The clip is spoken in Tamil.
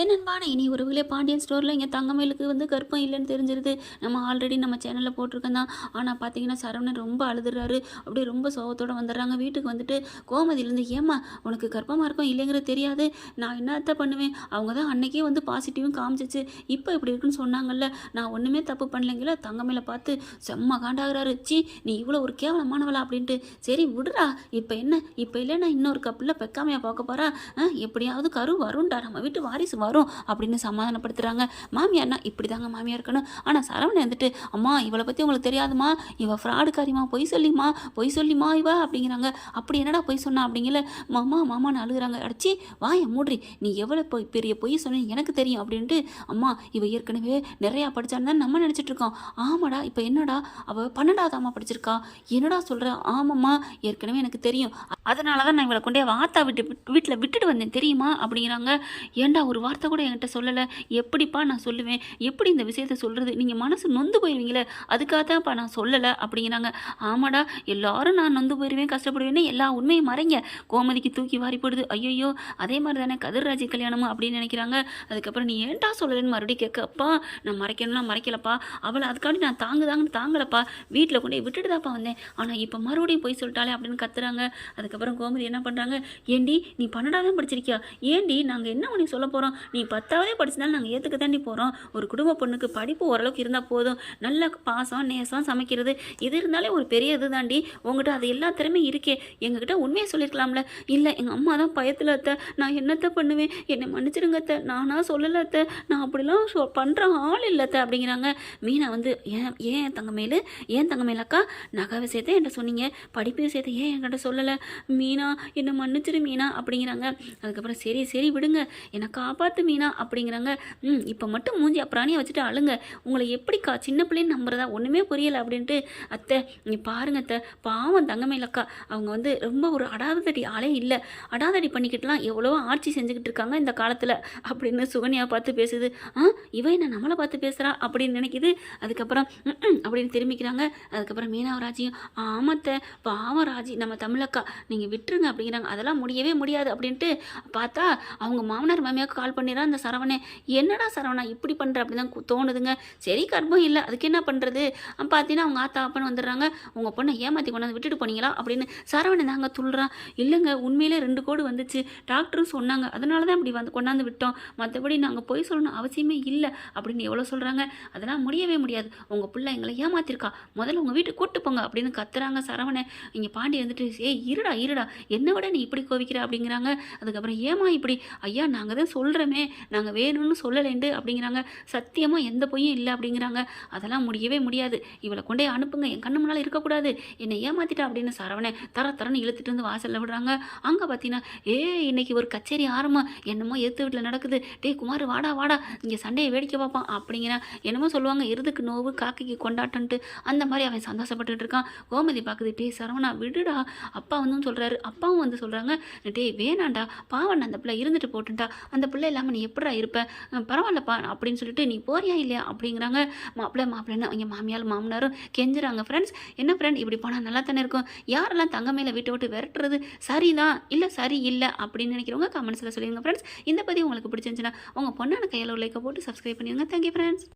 என் நான் இனி உறவுகளே பாண்டியன் ஸ்டோரில் இங்கே தங்கமயிலுக்கு வந்து கற்பம் இல்லைன்னு தெரிஞ்சிருது. நம்ம ஆல்ரெடி நம்ம சேனலில் போட்டிருக்கோம் தான். ஆனால் பார்த்தீங்கன்னா சரவணன் ரொம்ப அழுதுறாரு. அப்படியே ரொம்ப சோகத்தோடு வந்துடுறாங்க. வீட்டுக்கு வந்துட்டு கோமதியிலேருந்து ஏம்மா உனக்கு கர்ப்பமாக இருக்கும் இல்லைங்கிறது தெரியாது. நான் என்னத்த பண்ணுவேன்? அவங்க தான் அன்னைக்கே வந்து பாசிட்டிவும் காமிச்சிச்சு. இப்போ இப்படி இருக்குன்னு சொன்னாங்கல்ல. நான் ஒன்றுமே தப்பு பண்ணலைங்களா? தங்கமயில பார்த்து செம்ம காண்டாகிறாரு. சி நீ இவ்வளோ ஒரு கேவலமானவளா அப்படின்ட்டு. சரி விடுறா. இப்போ என்ன? இப்போ இல்லைன்னா இன்னொரு கப்பில் பெக்காமையாக பார்க்க போகிறா எப்படியாவது கரு வரும்டா நம்ம வீட்டு வாரிசு வரும் வரும் அப்படின்னு சமாதானப்படுத்துகிறாங்க மாமியார்னா இப்படி தாங்க மாமியார் இருக்கணும். ஆனால் சரவணன் வந்துட்டு அம்மா இவளை பற்றி உங்களுக்கு தெரியாதுமா இவ ஃப்ராடுக்காரிமா பொய் சொல்லிமா பொய் சொல்லிமா இவ அப்படிங்கிறாங்க. அப்படி என்னடா பொய் சொன்னா அப்படிங்கல. மாமா மாமான்னு அழுகுறாங்க. அடிச்சு வாய மூடி நீ எவ்வளோ பொய் பெரிய பொய் சொன்ன எனக்கு தெரியும் அப்படின்ட்டு அம்மா இவ ஏற்கனவே நிறையா படித்தான்னு தான் நம்ம நினச்சிட்டு இருக்கோம். ஆமாடா இப்போ என்னடா? அவள் பன்னெண்டாவதாம்மா படிச்சிருக்கா. என்னடா சொல்கிற ஆமாம்மா ஏற்கனவே எனக்கு தெரியும். அதனால தான் நான் இவளை கொண்டே வாத்தா விட்டு வீட்டில் விட்டுட்டு வந்தேன். தெரியுமா? அப்படிங்கிறாங்க. ஏன்டா ஒரு வார்த்தை கூட என்கிட்ட சொல்லலை. எப்படிப்பா நான் சொல்லுவேன்? எப்படி இந்த விஷயத்த சொல்கிறது நீங்கள் மனசு நொந்து போயிடுவீங்களே அதுக்காக தான்ப்பா நான் சொல்லலை அப்படிங்கிறாங்க. ஆமாடா எல்லாரும் நான் நொந்து போயிடுவேன் கஷ்டப்படுவேன்னு எல்லா உண்மையும் மறைங்க. கோமதிக்கு தூக்கி வாரி போடுது. ஐயோ அதே மாதிரி தானே கதிர்ராஜி கல்யாணமும் அப்படின்னு நினைக்கிறாங்க. அதுக்கப்புறம் நீ ஏன்டா சொல்லலைன்னு மறுபடியும் கேட்கப்பா நான் மறைக்கணும்னா மறைக்கலப்பா. அவளை அதுக்காண்டி நான் தாங்குதாங்கன்னு தாங்கலப்பா. வீட்டில் கொண்டு போய் விட்டுட்டு தான்ப்பா வந்தேன். ஆனால் இப்போ மறுபடியும் போய் சொல்லிட்டாலே அப்படின்னு கத்துறாங்க. அதுக்கப்புறம் கோமதி என்ன பண்ணுறாங்க ஏண்டி நீ பன்னெண்டாவது படிச்சிருக்கியா? ஏண்டி நாங்கள் என்ன உனக்கு சொல்ல போகிறோம் நீ பத்தாவதே படிச்சிருந்தாலும் நாங்கள் ஏற்றுக்க தாண்டி போகிறோம் ஒரு குடும்ப பொண்ணுக்கு படிப்பு ஓரளவுக்கு இருந்தால் போதும். நல்ல பாசம் நேசம் சமைக்கிறது இது இருந்தாலே ஒரு பெரிய இது தாண்டி உங்ககிட்ட அது எல்லா திறமையும் இருக்கே. எங்ககிட்ட உண்மையை சொல்லியிருக்கலாம்ல இல்லை எங்கள் அம்மா தான் பயத்தில் அத்தை. நான் என்னத்தை பண்ணுவேன்? என்னை மன்னிச்சிருங்க அத்தை. நானா சொல்லலை அத்தை. நான் அப்படிலாம் சொ பண்ணுற ஆள் இல்லை அத்தை அப்படிங்கிறாங்க. மீனா வந்து ஏன் ஏன் தங்கமேலு? ஏன் தங்கமேல அக்கா? நகை விஷயத்தை என்கிட்ட சொன்னீங்க. படிப்பு விஷயத்தை ஏன் என்கிட்ட சொல்லலை? மீனா என்னை மன்னிச்சிரு மீனா அப்படிங்கிறாங்க. அதுக்கப்புறம் சரி சரி விடுங்க. என்னை காப்பாற்று பார்த்து மீனா அப்படிங்கிறாங்க. ம் இப்போ மட்டும் மூஞ்சி அப்புறாணியை வச்சுட்டு அழுங்க. உங்களை எப்படிக்கா சின்ன பிள்ளைன்னு நம்புறதா? ஒன்றுமே புரியலை அப்படின்ட்டு. அத்தை நீ பாருங்க அத்தை. பாவம் தங்கமேலக்கா அவங்க வந்து ரொம்ப ஒரு அடாதடி ஆளே இல்லை. அடாதடி பண்ணிக்கிட்டுலாம் எவ்வளோ ஆட்சி செஞ்சுக்கிட்டு இருக்காங்க இந்த காலத்தில் அப்படின்னு சுகன்யா பார்த்து பேசுது. ஆ இவ என்ன நம்மளை பார்த்து பேசுகிறா அப்படின்னு நினைக்குது. அதுக்கப்புறம் அப்படின்னு திரும்பிக்கிறாங்க. அதுக்கப்புறம் மீனாவராஜியும் ஆமத்தை பாவம் ராஜி நம்ம தமிழக்கா நீங்கள் விட்டுருங்க அப்படிங்கிறாங்க. அதெல்லாம் முடியவே முடியாது அப்படின்ட்டு பார்த்தா அவங்க மாமனார் மாமியாவுக்கு கால் பண்ணிடுறா அந்த சரவணே. என்னடா சரவணா இப்படி பண்ணுற அப்படி தான் தோணுதுங்க. சரி கர்ப்பம் இல்லை. அதுக்கு என்ன பண்ணுறது பார்த்தீங்கன்னா அவங்க ஆத்தா அப்பன்னு வந்துடுறாங்க. உங்கள் பொண்ணை ஏமாற்றி கொண்டாந்து விட்டுட்டு போனீங்களா? அப்படின்னு சரவணன் தாங்க துள்ளுறான் இல்லைங்க உண்மையிலே ரெண்டு கோடு வந்துச்சு. டாக்டரும் சொன்னாங்க. அதனால தான் இப்படி வந்து கொண்டாந்து விட்டோம். மற்றபடி நாங்கள் போய் சொல்லணும் அவசியமே இல்லை அப்படின்னு எவ்வளோ சொல்கிறாங்க அதெல்லாம் முடியவே முடியாது. உங்கள் பிள்ளை எங்களை ஏமாத்திருக்கா. முதல்ல உங்கள் வீட்டுக்கு கூட்டு போங்க அப்படின்னு கத்துறாங்க சரவணை இங்கே பாண்டி வந்துட்டு ஏய் இருடா இருடா. என்னை விட நீ இப்படி கோவிக்கிற? அப்படிங்கிறாங்க. அதுக்கப்புறம் ஏமா இப்படி? ஐயா நாங்கள் தான் சொல்கிறேன் நாங்கள் வேணும்னு சொல்லலேண்டு அப்படிங்கிறாங்க. சத்தியமாக எந்த பொய்யும் இல்லை அப்படிங்கிறாங்க. அதெல்லாம் முடியவே முடியாது. இவளை கொண்டே அனுப்புங்க. என் கண்ணு முன்னால் இருக்கக்கூடாது. என்னை ஏமாத்திட்டா அப்படின்னு சரவணை தர தரன்னு இழுத்துட்டு வந்து வாசலில் விடுறாங்க. அங்கே பார்த்தீங்கன்னா ஏ இன்னைக்கு ஒரு கச்சேரி ஆரம்பம். என்னமோ எதிர்த்து வீட்டில் நடக்குது. டேய் குமார் வாடா வாடா. இங்கே சண்டையை வேடிக்கை பார்ப்பான் அப்படிங்கிற என்னமோ சொல்லுவாங்க. எருதுக்கு நோவு காக்கைக்கு கொண்டாட்டன்ட்டு அந்த மாதிரி அவன் சந்தோஷப்பட்டுட்டு இருக்கான். கோமதி பார்க்குது டே சரவணா விடுடா. அப்பா வந்து சொல்கிறாரு அப்பாவும் வந்து சொல்கிறாங்க டேய் வேணாண்டா. பாவன் அந்த பிள்ளை இருந்துட்டு போட்டுட்டா. அந்த பிள்ளை இல்லாமல் நீ எப்படா இருப்ப? பரவாயில்லப்பா அப்படின்னு சொல்லிட்டு நீ போறியா இல்லையா? அப்படிங்கிறாங்க. மாப்பிள்ளை மாப்பிள்ளைன்னு அவங்க மாமியார் மாமனாரும் கெஞ்சுறாங்க. ஃப்ரெண்ட்ஸ் என்ன ஃப்ரெண்ட் இப்படி போனால் நல்லா தானே இருக்கும்? யாரெல்லாம் தங்க மேலே வீட்டை விட்டு விரட்டுறது? சரிதான். இல்லை சரி இல்லை அப்படின்னு நினைக்கிறவங்க கமெண்ட்ஸில் சொல்லிடுங்க. ஃப்ரெண்ட்ஸ் இந்த பதிவு உங்களுக்கு பிடிச்சிருந்துச்சுன்னா உங்கள் பொண்ணான கையில் லைக்கை போட்டு சப்ஸ்கிரைப் பண்ணிடுங்க. Thank you friends